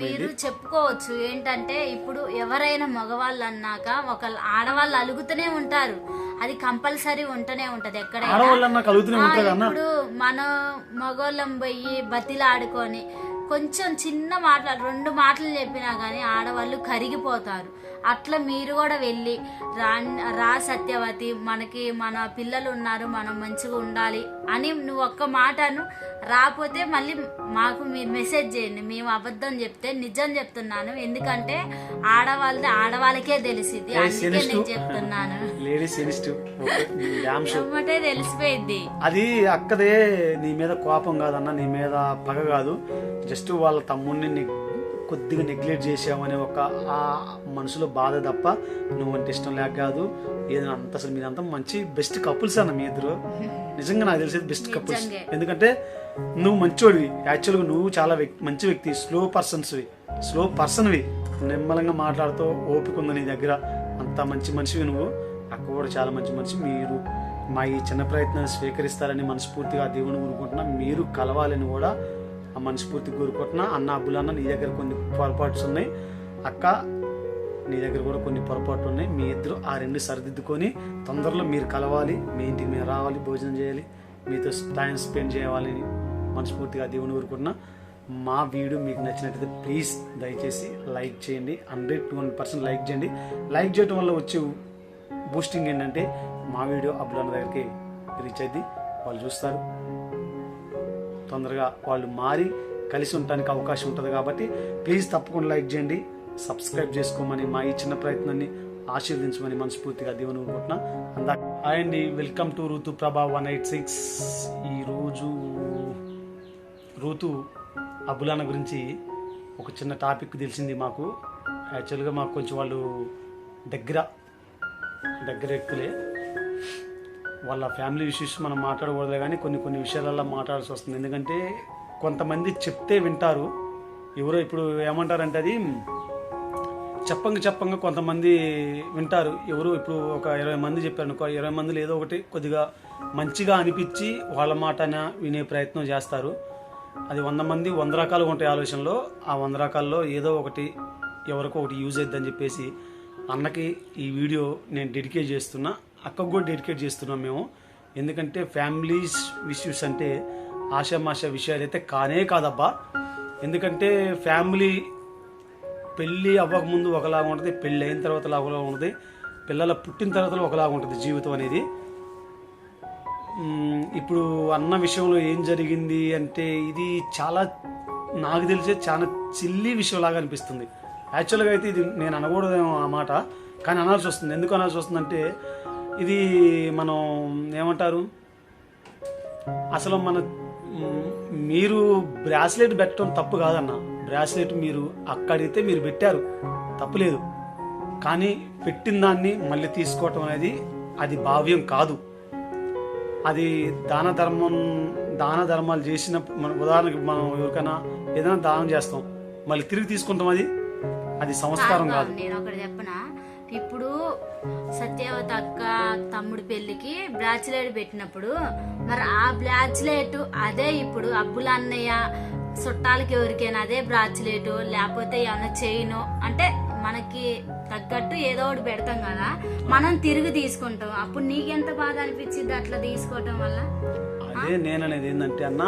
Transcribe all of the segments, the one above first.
మీరు చెప్పుకోవచ్చు ఏంటంటే ఇప్పుడు ఎవరైనా మగవాళ్ళు అన్నాక ఒక ఆడవాళ్ళు అలుగుతూనే ఉంటారు. అది కంపల్సరీ ఉంటూనే ఉంటది ఎక్కడైనా. ఇప్పుడు మన మగోళ్ళం పోయి బతిలాడుకొని కొంచెం చిన్న మాటలు రెండు మాటలు చెప్పినా కానీ ఆడవాళ్ళు కరిగిపోతారు. అట్లా మీరు కూడా వెళ్ళి రా రా సత్యవతి మనకి మన పిల్లలు ఉన్నారు మనం మంచిగా ఉండాలి అని నువ్వు ఒక్క మాటను రాకపోతే మళ్ళీ మాకు మీరు మెసేజ్ చేయండి. మేము అబద్ధం చెప్తే నిజం చెప్తున్నాను. ఎందుకంటే ఆడవాళ్ళది ఆడవాళ్ళకే తెలిసిద్ది. అందుకే నేను చెప్తున్నాను. లేడీస్ తెలిసిపోయింది అది అక్కదే నీ మీద కోపం కాదన్న నీ మీద పగ కాదు. జస్ట్ వాళ్ళ తమ్ముడిని కొద్దిగా నెగ్లెక్ట్ చేసామనే ఒక ఆ మనసులో బాధ తప్ప నువ్వంటే ఇష్టం లేక కాదు. ఏదైనా అంత అసలు మీరంతా మంచి బెస్ట్ కపుల్స్ అన్న మీ ఇద్దరు. నిజంగా నాకు తెలిసేది బెస్ట్ కపుల్స్. ఎందుకంటే నువ్వు మంచోడివి. యాక్చువల్గా నువ్వు చాలా వ్యక్- మంచి వ్యక్తి. స్లో పర్సన్స్వి స్లో పర్సన్వి నిమ్మలంగా మాట్లాడుతూ ఓపిక ఉంది నీ దగ్గర. అంత మంచి మనిషివి నువ్వు. అక్క కూడా చాలా మంచి మనిషి. మీరు మా ఈ చిన్న ప్రయత్నాన్ని స్వీకరిస్తారని మనస్ఫూర్తిగా దేవుని కోరుకుంటున్నా. మీరు కలవాలని కూడా ఆ మనస్ఫూర్తిగా కోరుకుంటున్నా. అన్న అబ్బులన్న నీ దగ్గర కొన్ని పొరపాట్స్ ఉన్నాయి. అక్క నీ దగ్గర కూడా కొన్ని పొరపాట్లు ఉన్నాయి. మీ ఇద్దరు ఆ రెండు సరిదిద్దుకొని తొందరలో మీరు కలవాలి మీ ఇంటికి మీరు రావాలి భోజనం చేయాలి మీతో టైం స్పెండ్ చేయాలని మనస్ఫూర్తిగా దేవుని ఊరుకుంటున్నా మా వీడియో మీకు నచ్చినట్లయితే ప్లీజ్ దయచేసి లైక్ చేయండి hundred to hundred percent like చేయండి. లైక్ చేయడం వల్ల వచ్చే బూస్టింగ్ ఏంటంటే మా వీడియో అబ్దుల్ దగ్గరికి రీచ్ అయింది వాళ్ళు చూస్తారు. తొందరగా వాళ్ళు మారి కలిసి ఉండటానికి అవకాశం ఉంటుంది కాబట్టి ప్లీజ్ తప్పకుండా లైక్ చేయండి. సబ్స్క్రైబ్ చేసుకోమని మా ఈ చిన్న ప్రయత్నాన్ని ఆశీర్వదించమని మనస్ఫూర్తిగా దేవుని అనుకుంటున్నా అందా హాయ్ అండి వెల్కమ్ టు ఋతు ప్రభా వన్ ఎయిట్ సిక్స్. ఈరోజు ఋతు అబులాన గురించి ఒక చిన్న టాపిక్ తెలిసింది మాకు. యాక్చువల్గా మాకు కొంచెం వాళ్ళు దగ్గర దగ్గర వ్యక్తులే. వాళ్ళ ఫ్యామిలీ ఇష్యూస్ మనం మాట్లాడకూడదు కానీ కొన్ని కొన్ని విషయాలలో మాట్లాడాల్సి వస్తుంది. ఎందుకంటే కొంతమంది చెప్తే వింటారు. ఎవరో ఇప్పుడు ఏమంటారంటే అది చెప్పంగా చెప్పంగా కొంతమంది వింటారు. ఎవరు ఇప్పుడు ఒక ఇరవై మంది చెప్పారు అనుకో ఇరవై మందిలో ఏదో ఒకటి కొద్దిగా మంచిగా అనిపించి వాళ్ళ మాటన వినే ప్రయత్నం చేస్తారు. అది వంద మంది వంద రకాలుగా ఉంటాయి ఆలోచనలో. ఆ వంద రకాల్లో ఏదో ఒకటి ఎవరికో ఒకటి యూజ్ అవుతుందని చెప్పేసి అన్నకి ఈ వీడియో నేను డెడికేట్ చేస్తున్నా. అక్కకు కూడా డెడికేట్ చేస్తున్నాం మేము. ఎందుకంటే ఫ్యామిలీస్ ఇష్యూస్ అంటే ఆషామాష విషయాలు అయితే కానే కాదబ్బా. ఎందుకంటే ఫ్యామిలీ పెళ్ళి అవ్వకముందు ఒకలాగా ఉంటుంది పెళ్ళి అయిన తర్వాత ఒకలాగా ఉంటుంది పిల్లల పుట్టిన తర్వాత ఒకలాగా ఉంటుంది జీవితం అనేది. ఇప్పుడు అన్న విషయంలో ఏం జరిగింది అంటే ఇది చాలా నాకు తెలిసే చాలా చిల్లి విషయంలాగా అనిపిస్తుంది. యాక్చువల్గా అయితే ఇది నేను అనకూడదేమో ఆ మాట కానీ అనాల్సి వస్తుంది. ఎందుకు అనాల్సి వస్తుందంటే ఇది మనం ఏమంటారు? అసలు మన మీరు బ్రాస్లెట్ పెట్టడం తప్పు కాదన్న. బ్రాస్లెట్ మీరు అక్కడైతే మీరు పెట్టారు. తప్పులేదు. కానీ పెట్టిన దాన్ని మళ్ళీ తీసుకోవటం అనేది అది భావ్యం కాదు. అది దాన ధర్మం దాన ధర్మాలు చేసిన మన ఉదాహరణకి మనం ఎవరికైనా ఏదైనా దానం చేస్తాం. మళ్ళీ తిరిగి తీసుకుంటాం అది? అది సంస్కారం కాదు నేను ఒకటి చెప్పనా? ఇప్పుడు సత్యవతి అక్క తమ్ముడి పెళ్ళికి బ్రాచ్లెట్ పెట్టినప్పుడు మరి ఆ బ్రాచ్లెట్ అదే ఇప్పుడు అబ్బుల అన్నయ్య చుట్టాలకి ఎవరికైనా అదే బ్రాచ్లెట్ లేకపోతే ఏమైనా చైన్ అంటే మనకి తగ్గట్టు ఏదో ఒకటి పెడతాం కదా మనం తిరిగి తీసుకుంటాం. అప్పుడు నీకెంత బాధ అనిపించింది అట్లా తీసుకోవటం వల్ల? అదే నేను అనేది ఏంటంటే అన్న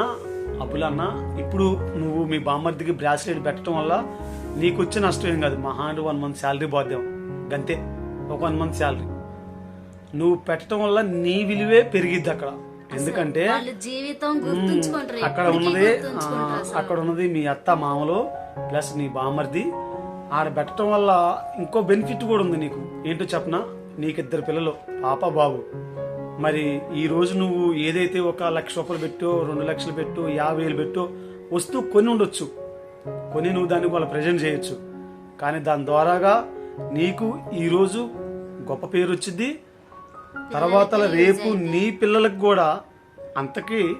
అబ్బులన్న ఇప్పుడు నువ్వు మీ బామ్మర్దికి బ్రాస్లెట్ పెట్టడం వల్ల నీకు వచ్చే నష్టం ఏం కాదు. మహా అంటే వన్ మంత్ శాలరీ బాధ్యం గంతే. ఒక వన్ మంత్ శాలరీ నువ్వు పెట్టడం వల్ల నీ విలువే పెరిగిద్ది అక్కడ. ఎందుకంటే జీవితం అక్కడ ఉన్నది. అక్కడ ఉన్నది మీ అత్త మామలో ప్లస్ నీ బామర్ది ఆడ పెట్టడం వల్ల ఇంకో బెనిఫిట్ కూడా ఉంది నీకు. ఏంటో చెప్పనా? నీకు ఇద్దరు పిల్లలు పాప బాబు. మరి ఈ రోజు నువ్వు ఏదైతే ఒక లక్ష రూపాయలు పెట్టో రెండు లక్షలు పెట్టో యాభై వేలు పెట్టో వస్తువు కొని ఉండొచ్చు. కొని నువ్వు దాన్ని వాళ్ళ ప్రజెంట్ చేయొచ్చు. కానీ దాని ద్వారాగా నీకు ఈరోజు గొప్ప పేరు వచ్చింది తర్వాత రేపు నీ పిల్లలకు కూడా అంతకి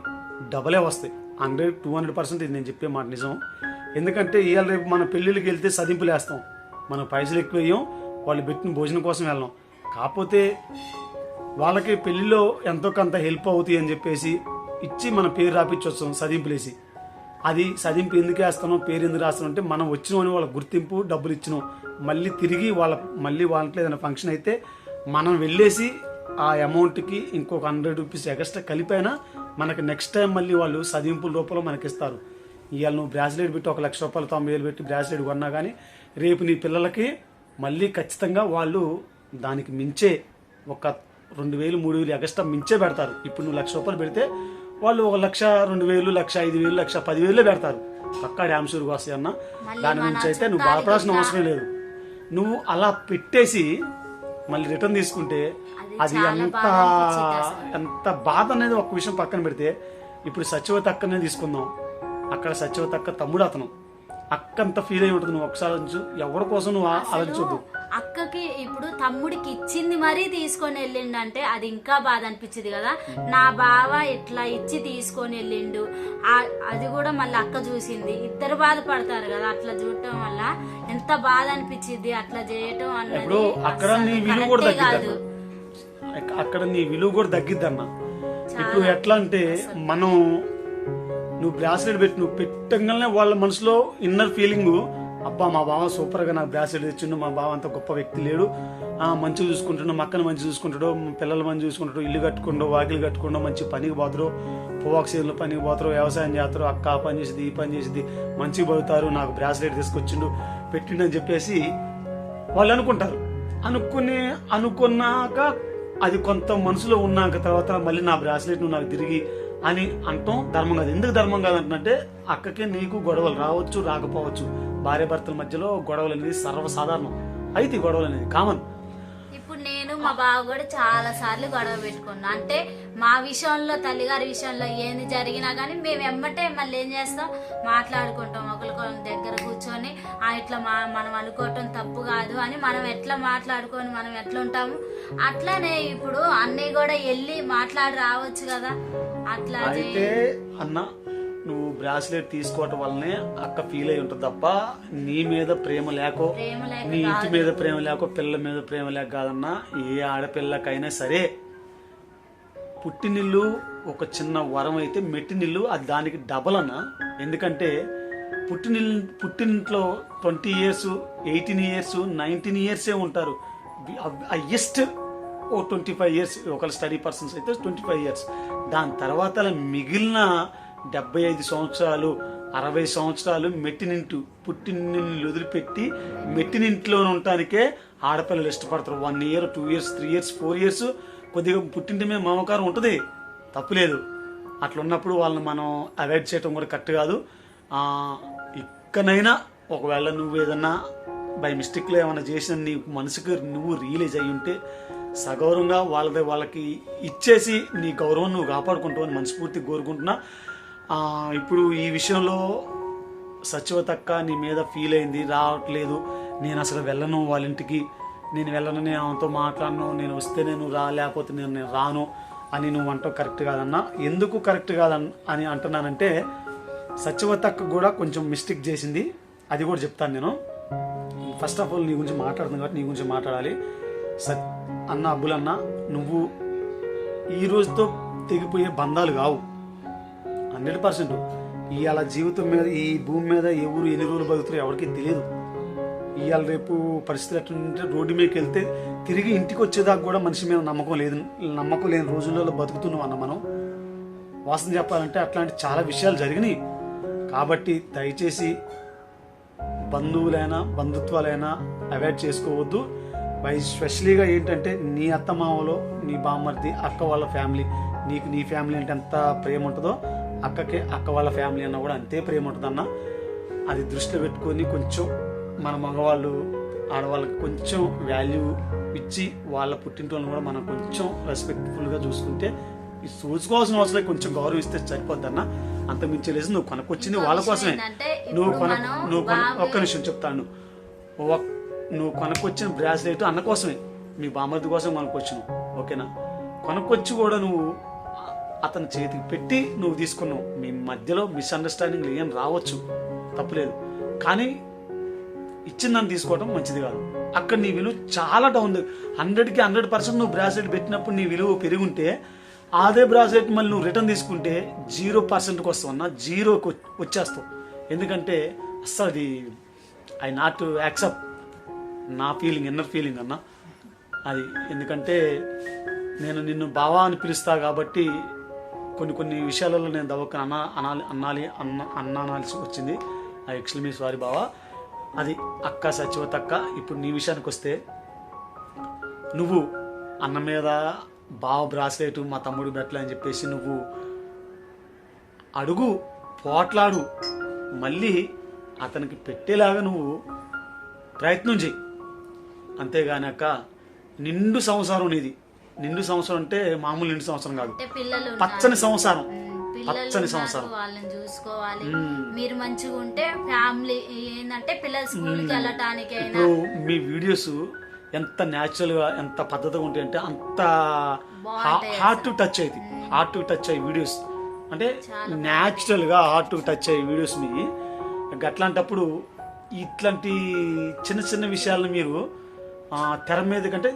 డబలే వస్తాయి. హండ్రెడ్ టూ హండ్రెడ్ పర్సెంట్ ఇది నేను చెప్పే మాట నిజం. ఎందుకంటే ఇవాళ రేపు మన పెళ్ళిళ్ళకి వెళ్తే సదింపులు వేస్తాం. మనం పైసలు ఎక్కువ వేయం వాళ్ళు పెట్టిన భోజనం కోసం వెళ్ళాం. కాకపోతే వాళ్ళకి పెళ్ళిలో ఎంతో కొంత హెల్ప్ అవుతాయి అని చెప్పేసి ఇచ్చి మన పేరు రాపించొస్తాం సదింపులేసి. అది సదింపు ఎందుకు వేస్తున్నాం పేరు ఎందుకు రాస్తున్నాం అంటే మనం వచ్చిన వాళ్ళ గుర్తింపు డబ్బులు ఇచ్చినాం. మళ్ళీ తిరిగి వాళ్ళ మళ్ళీ వాళ్ళకి ఏదైనా ఫంక్షన్ అయితే మనం వెళ్ళేసి ఆ అమౌంట్కి ఇంకొక హండ్రెడ్ రూపీస్ ఎక్స్ట్రా కలిపైనా మనకి నెక్స్ట్ టైం మళ్ళీ వాళ్ళు సదింపుల రూపంలో మనకి ఇస్తారు ఇవాళ నువ్వు బ్రాస్లెట్ పెట్టి ఒక లక్ష రూపాయలు తొంభై వేలు పెట్టి బ్రాస్లెట్ కొన్నా కానీ రేపు నీ పిల్లలకి మళ్ళీ ఖచ్చితంగా వాళ్ళు దానికి మించే ఒక రెండు వేలు మూడు వేలు ఎక్స్ట్రా మించే పెడతారు. ఇప్పుడు నువ్వు లక్ష రూపాయలు పెడితే వాళ్ళు ఒక లక్ష రెండు వేలు లక్ష ఐదు వేలు లక్ష పదివేలే పెడతారు. పక్కా డ్యామ్ షూర్గా వస్తాయి అన్న. దాని గురించి అయితే నువ్వు బాధపడాల్సిన అవసరం లేదు. నువ్వు అలా పెట్టేసి మళ్ళీ రిటర్న్ తీసుకుంటే అది ఎంత. ఎంత బాధ అనేది ఒక విషయం పక్కన పెడితే ఇప్పుడు సత్యవతి అక్కనే తీసుకుందాం. అక్కడ సత్యవతి అక్క తమ్ముడు అతను. అక్క అంత ఫీల్ అయి ఉంటుంది నువ్వు ఒకసారి ఎవరి కోసం నువ్వు ఆలోచించొద్దు. అక్కకి ఇప్పుడు తమ్ముడికి ఇచ్చింది మరీ తీసుకొని వెళ్ళిండు అది ఇంకా బాధ అనిపించింది కదా. నా బావ ఇట్లా ఇచ్చి తీసుకొని వెళ్ళిండు. అది కూడా మళ్ళీ అక్క చూసింది. ఇద్దరు బాధపడతారు కదా అట్లా చూడటం వల్ల. ఎంత బాధ అనిపించింది అట్లా చేయటం అన్నది కాదు. అక్కడ నీ విలువ కూడా తగ్గిద్ది అన్న ఇప్పుడు ఎట్లా అంటే మనం నువ్వు బ్రాస్లెట్ పెట్టి నువ్వు పెట్టగానే వాళ్ళ మనసులో ఇన్నర్ ఫీలింగ్ అబ్బా మా బావ సూపర్గా నాకు బ్రాస్లెట్ తెచ్చిండు మా బావ అంత గొప్ప వ్యక్తి లేడు. ఆ మంచిగా చూసుకుంటాడు మా అక్కని మంచి చూసుకుంటాడు పిల్లలు మంచి చూసుకుంటాడు ఇల్లు కట్టుకుంటూ వాకిలు కట్టుకుంటూ మంచి పనికి పోతారు. పొవాక్ సీజన్లో పనికి పోతారు వ్యవసాయం చేస్తారు అక్క ఆ పని చేసింది ఈ పని చేసింది మంచిగా పోతారు నాకు బ్రాస్లెట్ తీసుకొచ్చిండు పెట్టిండని చెప్పేసి వాళ్ళు అనుకుంటారు. అనుకుని అనుకున్నాక అది కొంత మనసులో ఉన్నాక తర్వాత మళ్ళీ నా బ్రాస్లెట్ నువ్వు నాకు తిరిగి అని అంటాం. ధర్మం కాదు. ఎందుకు ధర్మం కాదు అంటే అక్కకి నీకు గొడవలు రావచ్చు రాకపోవచ్చు. భార్య భర్తల మధ్యలో గొడవలు అనేది సర్వసాధారణం. అయితే గొడవలు అనేది కామన్. నేను మా బావ కూడా చాలా సార్లు గొడవ పెట్టుకున్నా. అంటే మా విషయంలో తల్లిగారి విషయంలో ఏంది జరిగినా కానీ మేము వెంబటే మళ్ళీ ఏం చేస్తాం? మాట్లాడుకుంటాం ఒకరికొకరి దగ్గర కూర్చొని ఆ ఇట్లా మా మనం అనుకోవటం తప్పు కాదు అని మనం ఎట్లా మాట్లాడుకొని మనం ఎట్లా ఉంటాము? అట్లానే ఇప్పుడు అన్నయ్య కూడా వెళ్ళి మాట్లాడి రావచ్చు కదా. అట్లా అన్న నువ్వు బ్రాస్లెట్ తీసుకోవటం వల్లనే అక్క ఫీల్ అయి ఉంటుంది తప్ప నీ మీద ప్రేమ లేకో నీ ఇంటి మీద ప్రేమ లేకో పిల్లల మీద ప్రేమ లేక కాదన్నా ఏ ఆడపిల్లకైనా సరే పుట్టినిల్లు ఒక చిన్న వరం అయితే మెట్టినిల్లు అది దానికి డబల్ అన్న. ఎందుకంటే పుట్టినిల్లు పుట్టినింట్లో twenty years eighteen years nineteen ఇయర్సే ఉంటారు. హయ్యెస్ట్ ఓ ట్వంటీ ఫైవ్ ఇయర్స్ ఒకళ్ళ స్టడీ పర్సన్స్ అయితే ట్వంటీ ఫైవ్ ఇయర్స్. దాని తర్వాత మిగిలిన డెబ్బై ఐదు సంవత్సరాలు అరవై సంవత్సరాలు మెట్టినింటు పుట్టినిల్లు వదిలిపెట్టి మెట్టినింట్లో ఉండటానికే ఆడపిల్లలు ఇష్టపడతారు. One year two years three years four years కొద్దిగా పుట్టింటి మీద మమకారం ఉంటుంది. తప్పులేదు. అట్లా ఉన్నప్పుడు వాళ్ళని మనం అవాయిడ్ చేయటం కూడా కరెక్ట్ కాదు. ఆ, ఇక్కడైనా ఒకవేళ నువ్వు ఏదన్నా బై మిస్టేక్లో ఏమైనా చేసిన నీ మనసుకు నువ్వు రియలైజ్ అయ్యి ఉంటే సగౌరవంగా వాళ్ళది వాళ్ళకి ఇచ్చేసి నీ గౌరవం నువ్వు కాపాడుకుంటావు అని మనస్ఫూర్తి కోరుకుంటున్నా. ఇప్పుడు ఈ విషయంలో సచివతక్క నీ మీద ఫీల్ అయింది రావట్లేదు. నేను అసలు వెళ్ళను వాళ్ళ ఇంటికి. నేను వెళ్ళను నేను ఆమెతో మాట్లాడను నేను వస్తే నేను రా లేకపోతే నేను నేను రాను అని నువ్వు అంటావు కరెక్ట్ కాదన్నా? ఎందుకు కరెక్ట్ కాదన్ అని అంటున్నానంటే సచివతక్క కూడా కొంచెం మిస్టేక్ చేసింది. అది కూడా చెప్తాను నేను. ఫస్ట్ ఆఫ్ ఆల్ నీ గురించి మాట్లాడుతుంది కాబట్టి నీ గురించి మాట్లాడాలి. సత్ అన్న అబ్బులన్న నువ్వు ఈ రోజుతో తెగిపోయే బంధాలు కావు. Hundred percent. ఇవాళ జీవితం మీద ఈ భూమి మీద ఎవరు ఎన్ని రోజులు బతుకుతారో ఎవరికి తెలియదు. ఇవాళ రేపు పరిస్థితులు ఎట్లుంటే రోడ్డు మీదకి వెళ్తే తిరిగి ఇంటికి వచ్చేదాకా కూడా మనిషి మీద నమ్మకం లేదు. నమ్మకం లేని రోజులలో బతుకుతున్నాం అన్న మనం. వాసన చెప్పాలంటే అట్లాంటి చాలా విషయాలు జరిగినాయి. కాబట్టి దయచేసి బంధువులైనా బంధుత్వాలైనా అవాయిడ్ చేసుకోవద్దు. బై స్పెషలీగా ఏంటంటే నీ అత్తమామలో నీ బామ్మర్ది అక్క వాళ్ళ ఫ్యామిలీ నీకు నీ ఫ్యామిలీ అంటే ఎంత ప్రేమ ఉంటుందో అక్కకి అక్క వాళ్ళ ఫ్యామిలీ అన్న కూడా అంతే ప్రేమ ఉంటుందన్న అది దృష్టిలో పెట్టుకొని కొంచెం మన మగవాళ్ళు ఆడవాళ్ళకి కొంచెం వాల్యూ ఇచ్చి వాళ్ళ పుట్టింటోళ్ళని కూడా మనం కొంచెం రెస్పెక్ట్ఫుల్గా చూసుకుంటే ఈ చూసుకోవాల్సిన అవసరం కొంచెం గౌరవిస్తే సరిపోద్దన్న. అంత మించలేసి నువ్వు కొనుక్కొచ్చింది వాళ్ళ కోసమే. నువ్వు కొన నువ్వు కొన ఒక్క నిమిషం చెప్తాను. నువ్వు కొనుక్కొచ్చిన బ్రాస్లెట్ అన్న కోసమే. మీ బామర్ది కోసం కొనుక్కొచ్చిన. ఓకేనా? కొనుక్కొచ్చి కూడా నువ్వు అతని చేతికి పెట్టి నువ్వు తీసుకున్నావు. మీ మధ్యలో మిస్అండర్స్టాండింగ్ ఏం రావచ్చు. తప్పులేదు. కానీ ఇచ్చిందని తీసుకోవడం మంచిది కాదు. అక్కడ నీ విలువ చాలా డౌన్ హండ్రెడ్కి హండ్రెడ్ పర్సెంట్ నువ్వు బ్రాస్లెట్ పెట్టినప్పుడు నీ విలువ పెరుగుంటే అదే బ్రాస్లెట్ మళ్ళీ నువ్వు రిటర్న్ తీసుకుంటే జీరో పర్సెంట్కి వస్తావు అన్న జీరోకి వచ్చేస్తావు. ఎందుకంటే అస్సలు అది ఐ నాట్ యాక్సెప్ట్ నా ఫీలింగ్ ఇన్నర్ ఫీలింగ్ అన్న. అది ఎందుకంటే నేను నిన్ను బావా అని పిలుస్తా కాబట్టి కొన్ని కొన్ని విషయాలలో నేను దవ్వక అన్న అనాలి అన్నాలి అన్న అన్న అనాల్సి వచ్చింది. ఆ ఐ ఎక్స్ట్రీమ్లీ సారీ బావా అది అక్క సచివతక్క ఇప్పుడు నీ విషయానికి వస్తే నువ్వు అన్న మీద బావ బ్రాస్లెట్ మా తమ్ముడు బెట్ల అని చెప్పేసి నువ్వు అడుగు పోట్లాడు మళ్ళీ అతనికి పెట్టేలాగా నువ్వు ప్రయత్నం చేయి అంతేగాని అక్క నిండు సంవత్సరం నీది. నిండు సంవత్సరం అంటే మామూలు నిండు సంవత్సరం కాదు. పిల్లలు. పచ్చని సంవత్సరం. పచ్చని సంవత్సరం. వాళ్ళని చూసుకోవాలి. మీరు మంచిగా ఉంటే ఫ్యామిలీ ఏంటంటే పిల్లలు స్కూల్కి వెళ్ళటానికైనా. ఇప్పుడు మీ వీడియోస్ ఎంత న్యాచురల్గా ఎంత పద్ధతిగా ఉంటాయి అంటే అంత హార్ట్ టు టచ్ అయ్యి హార్ట్ టు టచ్ అయ్యే వీడియోస్ అంటే న్యాచురల్గా హార్ట్ టు టచ్ అయ్యే వీడియోస్ మీ అట్లాంటప్పుడు ఇట్లాంటి చిన్న చిన్న విషయాలను మీరు తెర మీద కంటే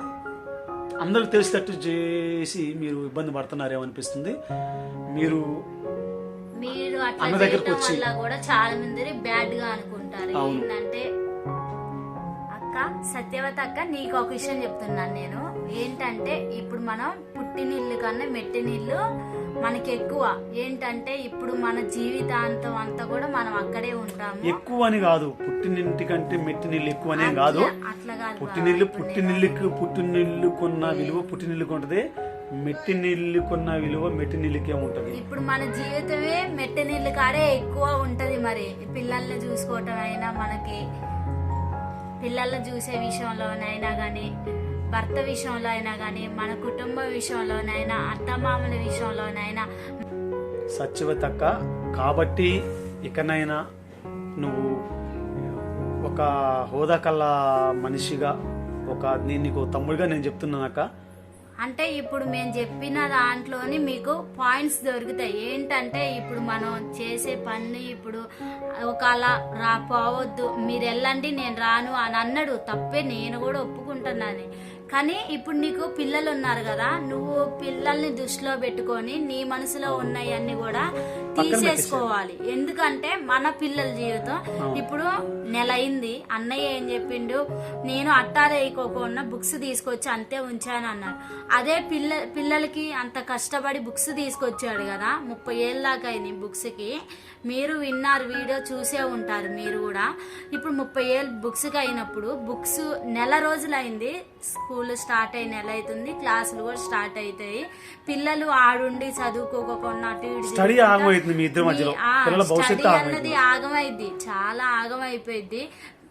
అందరికి తెలిసేటట్టు చేసి మీరు ఇబ్బంది పడుతున్నారేమో అనిపిస్తుంది. మీరు మీరు అన్న దగ్గరకు వచ్చి- కూడా చాలా మంది బ్యాడ్గా అనుకుంటారు. ఏంటంటే అక్క సత్యవత అక్క నీకు ఒక విషయం చెప్తున్నాను నేను. ఏంటంటే ఇప్పుడు మనం పుట్టినిల్లు కన్నా మెట్టినిల్లు మనకి ఎక్కువ ఏంటంటే ఇప్పుడు మన జీవితాంతం అంతా కూడా మనం అక్కడే ఉంటాము. ఎక్కువ అని కాదు. పుట్టినింటి కంటే మెట్టినిల్లు ఎక్కువ అనేం కాదు. అట్లా- కాదు. పుట్టినిల్లు. పుట్టినిల్లుకి పుట్టినిల్లుకున్న విలువ పుట్టినిల్లుకు ఉంటది. మెట్టినిల్లుకున్న విలువ మెట్టినిల్లుకే ఉంటది. ఇప్పుడు మన జీవితమే మెట్టి నీళ్ళు కాడే ఎక్కువ ఉంటది మరి. పిల్లల్ని చూసుకోవటం అయినా మనకి పిల్లల్ని చూసే విషయంలోనైనా కానీ భర్త విషయంలో అయినా కానీ మన కుటుంబ విషయంలోనైనా అత్తమామల విషయంలోనైనా. సత్యవతక్క కాబట్టి ఇకనైనా నువ్వు ఒక హోదా కల్లా మనిషిగా ఒక నేను నీకు తమ్ముడిగా నేను చెప్తున్నానక్క. అంటే ఇప్పుడు మేము చెప్పిన దాంట్లోని మీకు పాయింట్స్ దొరుకుతాయి. ఏంటంటే ఇప్పుడు మనం చేసే పని ఇప్పుడు ఒకవేళ రా పోవద్దు. మీరు వెళ్ళండి నేను రాను అని అన్నాడు. తప్పే నేను కూడా ఒప్పుకుంటున్నాను. కానీ ఇప్పుడు నీకు పిల్లలు ఉన్నారు కదా నువ్వు పిల్లల్ని దృష్టిలో పెట్టుకొని నీ మనసులో ఉన్నవన్నీ కూడా తీసేసుకోవాలి. ఎందుకంటే మన పిల్లల జీవితం ఇప్పుడు నెల అయింది అన్నయ్య ఏం చెప్పిండు? నేను అట్టారేయకోకుండా బుక్స్ తీసుకొచ్చి అంతే ఉంచాను అన్నాడు. అదే పిల్ల పిల్లలకి అంత కష్టపడి బుక్స్ తీసుకొచ్చాడు కదా ముప్పై ఏళ్ళ దాకా అయింది బుక్స్కి మీరు విన్నారు వీడియో చూసే ఉంటారు మీరు కూడా. ఇప్పుడు ముప్పై ఏళ్ళు బుక్స్కి అయినప్పుడు బుక్స్ నెల రోజులు అయింది స్కూల్ స్టార్ట్ అయ్యి నెల అవుతుంది. క్లాసులు కూడా స్టార్ట్ అవుతాయి. పిల్లలు ఆడుండి చదువుకోకుండా అటు ఇటు ఆగమవుతుంది మీ ఇద్దరి మధ్యలో. పిల్లల భవిష్యత్తు అన్నది ఆగమైద్ది. చాలా ఆగమైపోయింది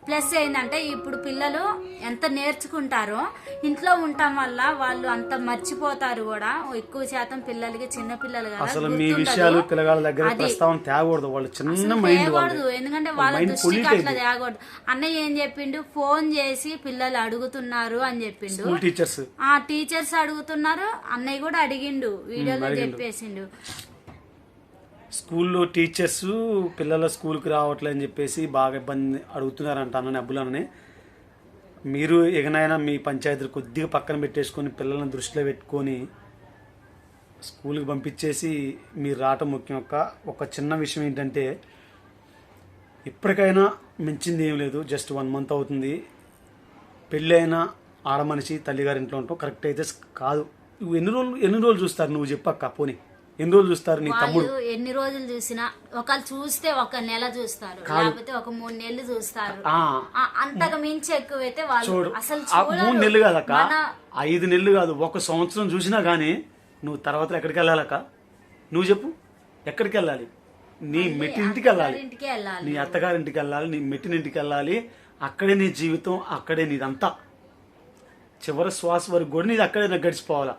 ప్లస్ ఏంటంటే ఇప్పుడు పిల్లలు ఎంత నేర్చుకుంటారో ఇంట్లో ఉండటం వల్ల వాళ్ళు అంత మర్చిపోతారు కూడా. ఎక్కువ శాతం పిల్లలకి చిన్న పిల్లలు అసలు మీ. విషయాలు పిల్లగాళ్ళ దగ్గర ప్రస్తావన తేగకూడదు వాళ్ళు చిన్న మైండ్ ఎందుకంటే వాళ్ళ దృష్టికి అట్లా తేకూడదు. అన్నయ్య ఏం చెప్పిండు? ఫోన్ చేసి పిల్లలు అడుగుతున్నారు అని చెప్పిండు. టీచర్స్ ఆ టీచర్స్ అడుగుతున్నారు. అన్నయ్య కూడా అడిగిండు. వీడియోలో చెప్పేసిండు. స్కూల్లో టీచర్స్ పిల్లల స్కూల్కి రావట్లే అని చెప్పేసి బాగా ఇబ్బంది అడుగుతున్నారంట అన్న అబ్బులనని మీరు ఎగనైనా మీ పంచాయతీలు కొద్దిగా పక్కన పెట్టేసుకొని పిల్లల్ని దృష్టిలో పెట్టుకొని స్కూల్కి పంపించేసి మీరు రావటం ముఖ్యం. ఒక ఒక చిన్న విషయం ఏంటంటే ఇప్పటికైనా మించింది ఏం లేదు. జస్ట్ వన్ మంత్ అవుతుంది. పెళ్ళి అయినా ఆడమనిషి తల్లిగారింట్లో ఉంటాం కరెక్ట్ అయితే కాదు. నువ్వు ఎన్ని రోజులు ఎన్ని రోజులు చూస్తారు నువ్వు చెప్పక్క? పోనీ. ఎన్ని రోజులు చూస్తారు నీ తమ్ముడు? వాళ్ళు ఎన్ని రోజులు చూసినా ఒకళ్ళు చూస్తే ఒక నెల చూస్తారు లేకపోతే ఒక మూడు నెలలు చూస్తారు. ఆ, ఆ, అంతకు మించి ఎక్కువైతే వాళ్ళు చూడు. అసలు ఆ మూడు. నెలలు కాదక్క. మన ఐదు నెలలు కాదు. ఒక సంవత్సరం చూసినా కానీ నువ్వు తర్వాత ఎక్కడికి వెళ్ళాలక్క? నువ్వు చెప్పు. ఎక్కడికి వెళ్ళాలి? నీ మెట్టింటికి వెళ్ళాలి. ఇంటికి వెళ్ళాలి. నీ అత్తగారింటికి వెళ్ళాలి. నీ మెట్టినింటికి వెళ్ళాలి. అక్కడే నీ జీవితం అక్కడే నీదంతా. చివరి శ్వాస వరకు కూడా నీది అక్కడే గడిచిపోవాలా.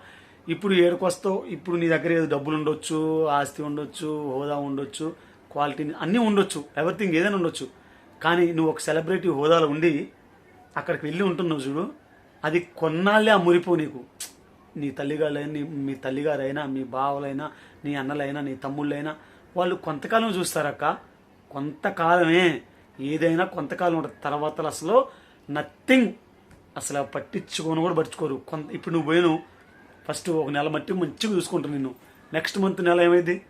ఇప్పుడు ఏడుకొస్తావు ఇప్పుడు నీ దగ్గర ఏదో డబ్బులు ఉండొచ్చు ఆస్తి ఉండొచ్చు హోదా ఉండొచ్చు క్వాలిటీ అన్నీ ఉండొచ్చు ఎవ్రీథింగ్ ఏదైనా ఉండొచ్చు. కానీ నువ్వు ఒక సెలబ్రిటీ హోదాలో ఉండి అక్కడికి వెళ్ళి ఉంటున్నావు చూడు అది కొన్నాళ్ళే ఆ మురిపో నీకు. నీ తల్లిగారులైనా నీ మీ తల్లిగారైనా మీ బావలైనా నీ అన్నలైనా నీ తమ్ముళ్ళైనా వాళ్ళు కొంతకాలం చూస్తారక్క. కొంతకాలమే ఏదైనా కొంతకాలం ఉంటుంది. తర్వాత అసలు నథింగ్ అసలు పట్టించుకొని కూడా పట్టించుకోరు. కొంత ఇప్పుడు నువ్వు పోయిను ఫస్ట్ ఒక నెల మట్టి మంచిగా చూసుకుంటాను నిన్ను. నెక్స్ట్ మంత్ నెల ఏమైంది?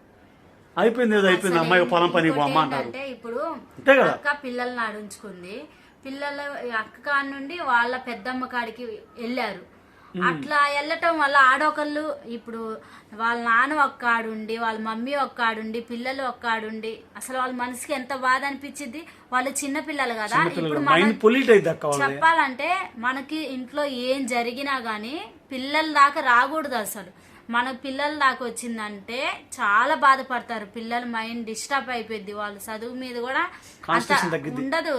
అయిపోయింది ఏదో అయిపోయింది. అమ్మాయి పొలం పని అమ్మ అంటారు. ఇప్పుడు అంతే కదా? అక్క పిల్లల్ని ఆడించుకుంది. పిల్లల అక్క కాడి నుండి వాళ్ళ పెద్దమ్మ కాడికి వెళ్ళారు. అట్లా వెళ్ళటం వల్ల ఆడొకళ్ళు ఇప్పుడు వాళ్ళ నాన్న ఒక్క ఆడుండి వాళ్ళ మమ్మీ ఒక్క ఆడుండి పిల్లలు ఒక్క ఆడుండి అసలు వాళ్ళ మనసుకి ఎంత బాధ అనిపించింది వాళ్ళు చిన్న పిల్లలు కదా ఇప్పుడు చెప్పాలంటే మనకి ఇంట్లో ఏం జరిగినా గానీ పిల్లల దాకా రాకూడదు అసలు. మన పిల్లల దాకా వచ్చిందంటే చాలా బాధపడతారు. పిల్లల మైండ్ డిస్టర్బ్ అయిపోయింది వాళ్ళ. చదువు మీద కూడా. ఉండదు.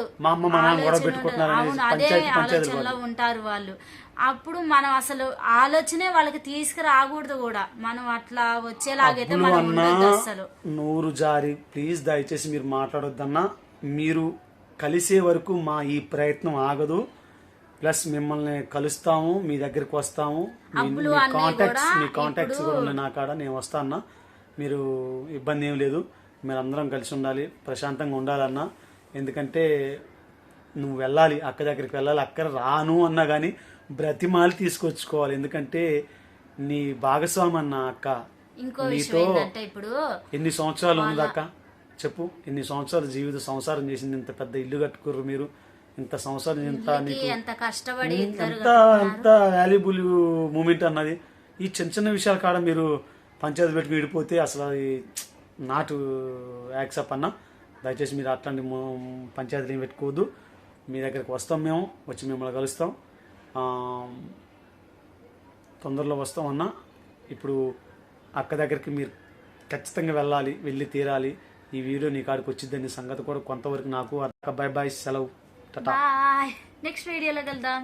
అవును అదే ఆలోచనలో ఉంటారు వాళ్ళు. అప్పుడు మనం అసలు ఆలోచనే వాళ్ళకి తీసుకురాకూడదు కూడా. మనం అట్లా వచ్చేలాగైతే మనం అసలు నూరు జారి ప్లీజ్ దయచేసి మీరు మాట్లాడొద్దన్నా. మీరు కలిసే వరకు మా ఈ ప్రయత్నం ఆగదు. ప్లస్ మిమ్మల్ని కలుస్తాము మీ దగ్గరికి వస్తాము. మీ- కాంటాక్ట్స్ మీ కాంటాక్ట్స్ కూడా ఉన్నాయి నా కాడ నేను వస్తాను మీరు ఇబ్బంది ఏం లేదు. మీరు అందరం కలిసి ఉండాలి ప్రశాంతంగా ఉండాలన్నా. ఎందుకంటే నువ్వు వెళ్ళాలి అక్క దగ్గరికి వెళ్ళాలి అక్క రాను అన్నా కానీ బ్రతిమాలి తీసుకొచ్చుకోవాలి. ఎందుకంటే నీ భాగస్వామి అన్న అక్క ఇంకో నీతో ఇప్పుడు ఎన్ని సంవత్సరాలు ఉంది అక్క చెప్పు. ఎన్ని సంవత్సరాలు జీవిత సంసారం చేసింది? ఇంత పెద్ద ఇల్లు కట్టుకుర్రు మీరు. ఇంత సంవత్సరం ఇంత నీకు ఎంత కష్టపడి ఎంత ఎంత వాల్యుబుల్ మూమెంట్ అన్నది. ఈ చిన్న చిన్న విషయాల కాడ మీరు పంచాయతీ పెట్టుకుని విడిపోతే అసలు అది నాటు యాక్సెప్ట్ అన్న. దయచేసి మీరు అట్లాంటి పంచాయతీలు ఏం పెట్టుకోవద్దు. మీ దగ్గరికి వస్తాం మేము. వచ్చి మిమ్మల్ని కలుస్తాం. తొందరలో వస్తామన్నా ఇప్పుడు అక్క దగ్గరికి మీరు ఖచ్చితంగా వెళ్ళాలి వెళ్ళి తీరాలి. ఈ వీడియో నీ కాడికి వచ్చిందని సంగతి కూడా కొంతవరకు నాకు అక్క బాయ్ బాయ్ సెలవు. బాయ్. నెక్స్ట్ వీడియోలో కలుద్దాం.